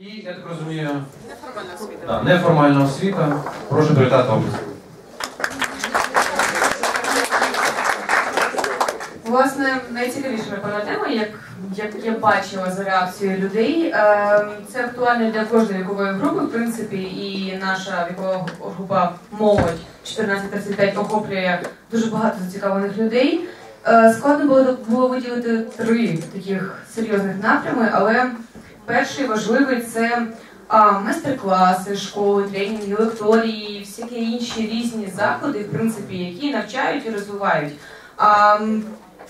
І я так розумію, Неформальна освіта. да, неформальна освіта. Прошу привітати область. Власне, найцікавіша напевно тема, як, як я бачила за реакцією людей, е, це актуально для кожної вікової групи, в принципі, і наша вікова група молодь 14-35 охоплює дуже багато зацікавлених людей. Е, складно було, було виділити три таких серйозних напрями, але перший важливий це майстер-класи, школи, тренінги, лекторії, всякі інші різні заходи, в принципі, які навчають і розвивають.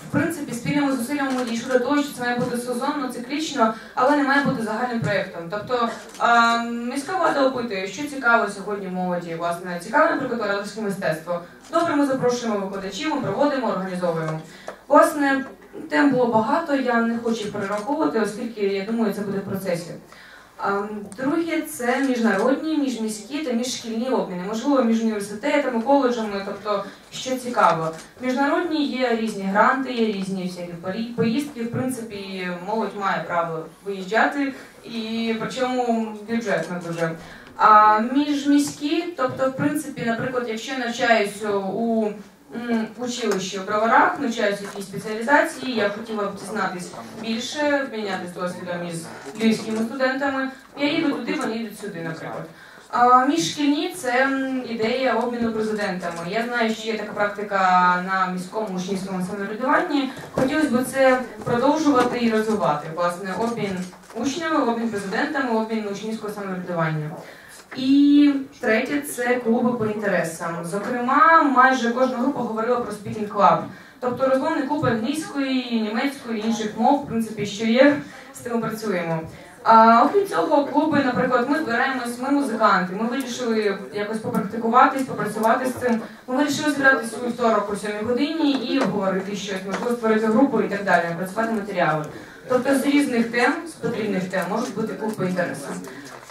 В принципі, спільними зусиллями ми дійшли до того, що це має бути сезонно, циклічно, але не має бути загальним проєктом. Тобто міська влада опитує, що цікаво сьогодні молоді. Власне, цікаве, наприклад, ораторське мистецтво. Добре, ми запрошуємо викладачів, ми проводимо, організовуємо. Власне, тем було багато, я не хочу перераховувати, оскільки я думаю, це буде в процесі. Друге, це міжнародні, міжміські та міжшкільні обміни, можливо, між університетами, коледжами, тобто що цікаво. Міжнародні є різні гранти, є різні всякі поїздки. В принципі, молодь має право виїжджати, і причому бюджетно дуже. А міжміські, тобто, в принципі, наприклад, якщо навчаюсь у м, училищі у броварах, навчаюсь в спеціалізації, я хотіла б дізнатись більше, обмінятися досвідом із львівськими студентами. Я їду туди, вони їдуть сюди, наприклад. А, міжшкільні це ідея обміну президентами. Я знаю, що є така практика на міському учнівському самоврядуванні. Хотілося б це продовжувати і розвивати. Власне, обмін учнями, обмін президентами, обмін учнівського самоврядування. І третє це клуби по інтересам. Зокрема, майже кожна група говорила про Speaking Club. Тобто розмовний клуб англійської, німецької, інших мов, в принципі, що є, з тим працюємо. А окрім цього, клуби, наприклад, ми збираємось, ми музиканти. Ми вирішили якось попрактикуватись, попрацювати з цим. Ми вирішили зібратися у вівторок о 7 годині і обговорити щось, можливо, створити групу і так далі, працювати матеріали. Тобто з різних тем, з потрібних тем, можуть бути клуб по.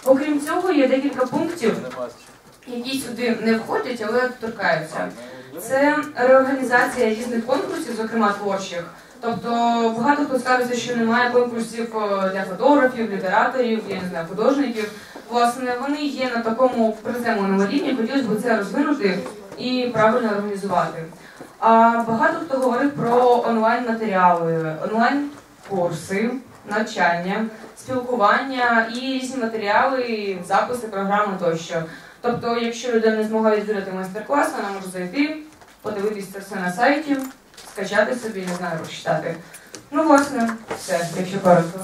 Окрім цього, є декілька пунктів, які сюди не входять, але торкаються. Це реорганізація різних конкурсів, зокрема творчих. Тобто багато хто скажеться, що немає конкурсів е, для фотографів, літераторів, я не знаю, художників. Власне, вони є на такому приземленому рівні, хотілося б це розвинути і правильно організувати. А багато хто говорив про онлайн-матеріали, онлайн-курси, навчання, спілкування і різні матеріали, записи, програми тощо. Тобто, якщо людина не змогла відвідати майстер-клас, вона може зайти, подивитися все на сайті, скачати собі, не знаю, розчитати. Ну, власне, все, якщо коротко.